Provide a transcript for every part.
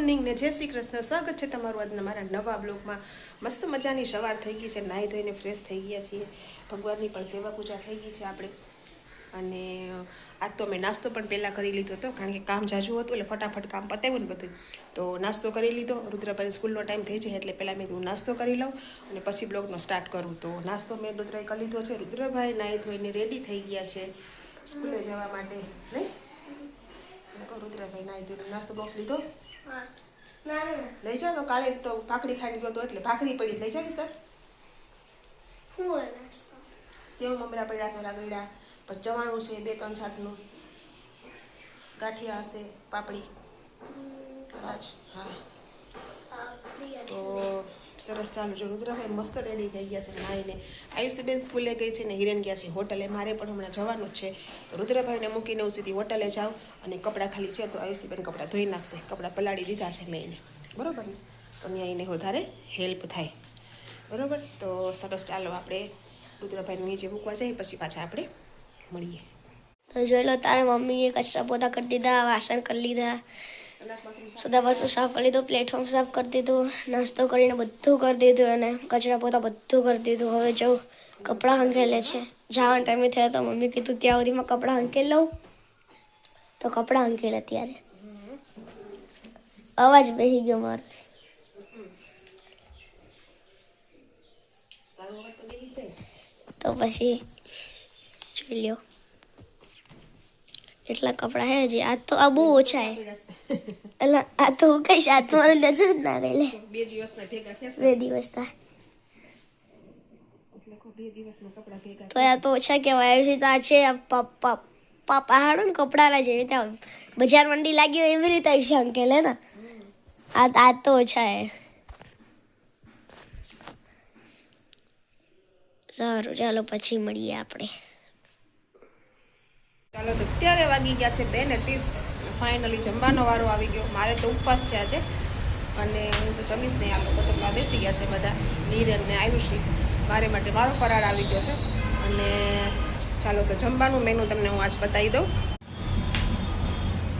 Morning ને જય શ્રી કૃષ્ણ. સ્વાગત છે તમારું આજના મારા નવા બ્લોગમાં. મસ્ત મજાની સવાર થઈ ગઈ છે, નાહી ધોઈને ફ્રેશ થઈ ગયા છીએ. ભગવાનની પણ સેવા પૂજા થઈ ગઈ છે આપણે. અને આજ તો મેં નાસ્તો પણ પહેલાં કરી લીધો હતો, કારણ કે કામ જાજુ હતું એટલે ફટાફટ કામ પતાવ્યું ને બધું. તો નાસ્તો કરી લીધો. રુદ્રભાઈ સ્કૂલનો ટાઈમ થઈ જાય એટલે પહેલાં મેં હું નાસ્તો કરી લઉં અને પછી બ્લોગનો સ્ટાર્ટ કરું. તો નાસ્તો મેં રુદ્રએ કરી લીધો છે. રુદ્રભાઈ નાહી ધોઈને રેડી થઈ ગયા છે સ્કૂલે જવા માટે. નહીં? રુદ્રભાઈ નાહી ધોઈને નાસ્તો બોક્સ લીધો. લઈ જાઓ તો કાલે તો ભાખરી ખાઈને ગયો તો એટલે ભાખરી પડી. લઈ જાવી સર. સેવ મમરા પડ્યા છે લાગડ્યા પછી ચવાણું છે બે ત્રણ સાતનું ગાંઠિયા હશે પાપડી. કદાચ હા. તો સરસ ચાલુ જો રુદ્રભાઈ મસ્ત રેડી થઈ ગયા છે નાહીને આયુષીબેન સ્કૂલે ગઈ છે ને હિરેન ગયા છે હોટલે મારે પણ હમણાં જવાનું છે. તો રુદ્રભાઈને મૂકીને હું સીધી હોટલે જાઉં અને કપડાં ખાલી છે તો આયુષીબેન કપડાં ધોઈ નાખશે. કપડાં પલાળી દીધા છે મેં એને બરોબર ને? તો ત્યાં એને વધારે હેલ્પ થાય. બરાબર? તો સરસ ચાલો આપણે રુદ્રભાઈને નીચે મૂકવા જઈએ, પછી પાછા આપણે મળીએ. તો જોઈ લો, તારે મમ્મીએ કચરા પોતા કરી દીધા, વાસણ કરી લીધા. સદા પાછું સાફ કરી દીધું પ્લેટફોર્મ સાફ કરી દીધું, નાસ્તો કરીને બધું કરી દીધું અને કચરા પોતા બધું કરી દીધું. હવે જો કપડાં હંકેલે છે. જવાના ટાઈમે થયા તો મમ્મી કીધું ત્યાં સુધીમાં કપડાં હંકેલ લઉં. તો કપડાં હંકેલ અત્યારે અવાજ બેસી ગયો મારો. તો પછી જોઈ લ્યો. એટલા કપડાં હે હજી. આ તો આ બહુ ઓછા હે. એટલે આ તો હું કહીશ આ તો મારું નજર જ ના ગઈ લે બે દિવસના ભેગા થયા બે દિવસના. તો આ તો ઓછા કહેવાય. એવી રીતે આ છે આ પ- પ- પ- પહાડો ને કપડાના જેવી રીતે બજાર મંડી લાગી હોય એવી રીતે આવી છે અંકેલ હે ને. આ આ તો ઓછા હે. સારું ચાલો પછી મળીએ આપણે. ચાલો તો અત્યારે વાગી ગયા છે બે ને ત્રીસ. ફાઇનલી જમવાનો વારો આવી ગયો. મારે તો ઉપવાસ છે આજે. અને હું તો જમીશ નહીં. આ લોકો જમવા બેસી ગયા છે બધા. નીરન ને આયુષી. મારે માટે મારો ફરાળ આવી ગયો છે. અને ચાલો તો જમવાનું મેનુ તમને હું આજ બતાવી દઉં.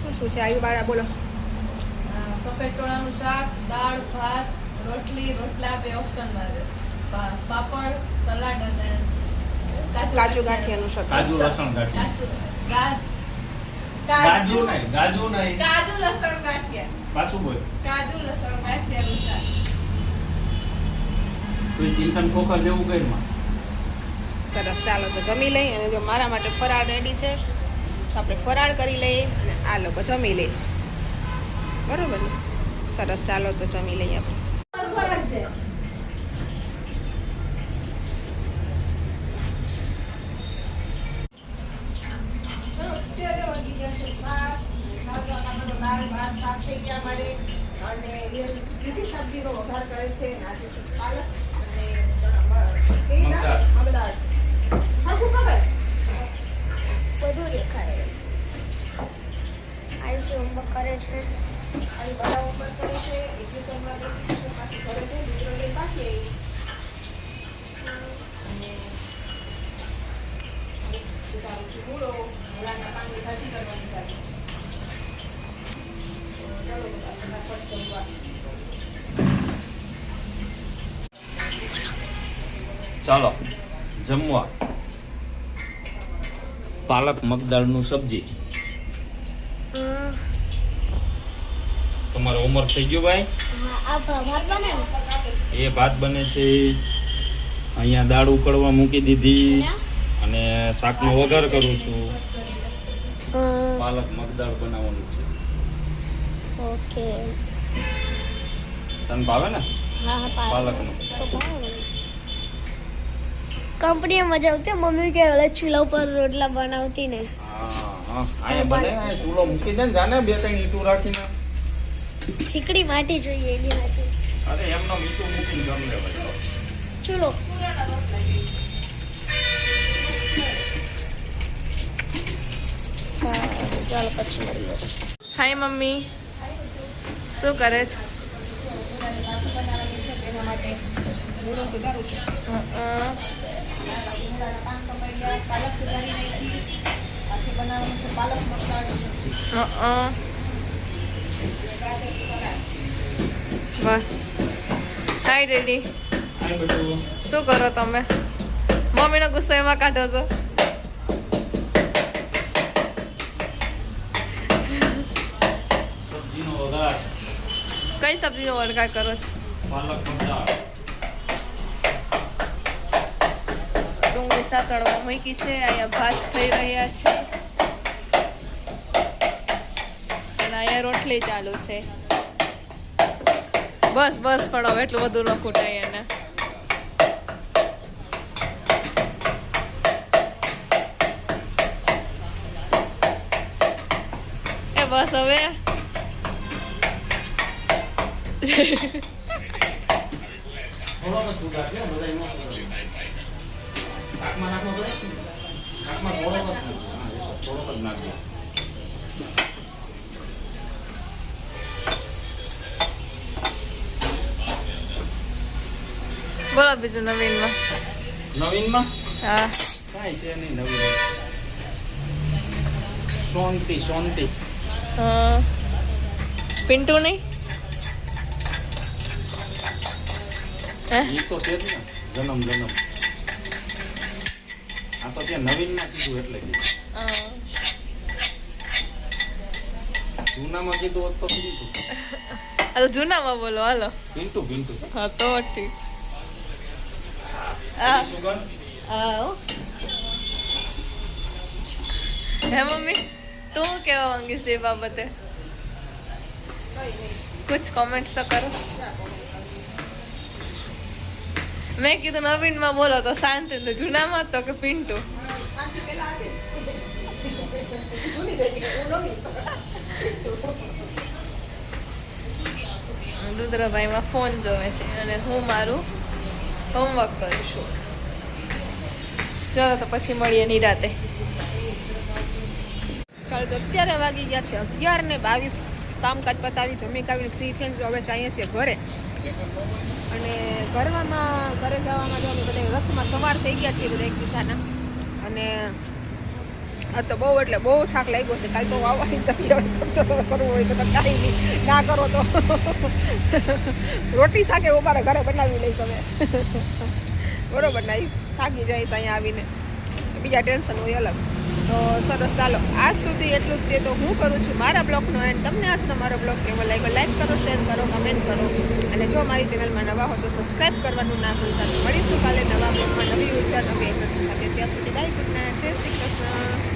શું શું છે આયુ બાળા? બોલો. સફેદ ચોળાનું શાક દાળ ભાત રોટલી રોટલા બે ઓપ્શનમાં છે પાપડ સલાડ અને કાજુ ગાંઠિયાનું. શાક. કાજુ લસણ ગાંઠિયા. કાજુ ગા- કાજુ નહીં. કાજુ લસણ ગાંઠિયા. પાછું બોલ. કાજુ લસણ ગાંઠિયાનું શાક કોઈ ચિંતન ખોખર જેવું કઈ સરસ ચાલો તો જમી લઈ અને જો મારા માટે ફરાળ રેડી છે તો આપણે ફરાળ કરી લઈએ અને આ લોકો જમી લઈએ બરોબર ને? સરસ ચાલો તો જમી લઈએ આપણે ચલો, અત્યારે વાગી ગયા છે સાત. સાત વાગ્યામાં તો દાળ, ભાત, શાક થઈ ગયા મારે અને બીજી સબ્જીનો વઘાર કરે છે આજે પાલક અને દાળ? બધું દેખાય. આયુષ હોમવર્ક કરે છે. અહીં બધા ઉપર કરે છે. એટલી સમય ટ્યુશન પાછી કરે છે. મિત્રો આવી. અને સુધારું છું મૂળો મૂળાના પાનની ભાજી કરવાની. તો ચાલો, જમવા. પાલક મગદાળનું સબ્જી. તમારો ઉમર થઈ ગયો ભાઈ? એ ભાત બને છે. અહીંયા દાળ ઉકળવા મૂકી દીધી અને શાકનો વઘાર કરું છું. પાલક મગદાળ બનાવવાનું છે. ઓકે તને ભાવે ને હા હા પાલક પાલકનું કંપનીએ મજા આવતી મમ્મી કે ઓલા ચૂલા ઉપર રોટલા બનાવતી ને હા હા અહીંયા બને અહીંયા ચૂલો મૂકી દે ને જાને બે ત્રણ ઈંટું રાખીને ચીકડી માટી જોઈએ એની માટે અરે એમનો મીઠું મૂકીને ગમ લેવાય ચૂલો સારું ચાલો પછી મળીએ હાય મમ્મી શું કરે છે? હાય ડેડી શું કરો તમે? મમ્મીનો ગુસ્સો એમાં કાઢો છો? સબ્જીનો વઘાર. કઈ સબ્જીનો વણકાર કરો છો? ડુંગળી સાતળવા મૂકી છે અહીંયા ભાત થઈ રહ્યા છે. અને અહીંયા રોટલી ચાલુ છે. બસ બસ પણ હવે એટલું બધું ન ખૂટાય એને. એ બસ હવે બોલો બીજું નવીનમાં. નવીનમાં? હા. કાંઈ છે નહીં નવીન. શાંતિ શાંતિ. હા. પિન્ટુ નહીં? એ તો છે જ ને. જન્મ જન્મ. આ તો ત્યાં કીધું એટલે કીધું હા. જૂનામાં કીધું હોત તો કીધું હાલો જૂનામાં બોલો હાલો. પિન્ટુ પિન્ટુ. હા તો ઠીક. હે. મમ્મી તું કેવા માંગીશ એ બાબતે? કુછ કોમેન્ટ તો કરો. મેં કીધું નવીનમાં બોલો તો શાંતિ તો જૂનામાં તો કે પિન્ટુ રુદ્રભાઈમાં ફોન જોવે છે અને હું મારું હોમવર્ક કરું છું ચલો તો પછી મળીએ નિરાતે ચાલો તો અત્યારે વાગી ગયા છે અગિયાર ને બાવીસ કામકાજ પતાવી, જમી કાવીને ફ્રી થઈને હવે જઈએ છીએ ઘરે. અને ઘરમાં ઘરે જવામાં જો અમે બધા રથમાં સવાર થઈ ગયા છીએ બધા એકબીજાના. અને આ તો બહુ એટલે બહુ થાક લાગ્યો છે. કાલ તો આવવાની તૈયારી કરશો તો કરવું હોય તો તો કાંઈ નહીં. ના કરો તો. રોટી શાકે અમારા ઘરે બનાવી લઈશ હવે. બરોબર ના? થાકી જાય ત્યાં આવીને. બીજા ટેન્શન હોય અલગ. તો સરસ, ચાલો, આજ સુધી એટલું જ તે તો હું કરું છું મારા બ્લોગનો એન્ડ. તમને આજનો મારો બ્લોગ કેવો લાગ્યો? લાઈક કરો, શેર કરો, કમેન્ટ કરો. અને જો મારી ચેનલમાં નવા હો તો સબસ્ક્રાઈબ કરવાનું ના ભૂલતા. મળીશું કાલે નવા બ્લોગમાં નવી ઊર્જા, નવી એનર્જી સાથે. ત્યાં સુધી બાય, ગુડ નાઇટ. જય શ્રી કૃષ્ણ.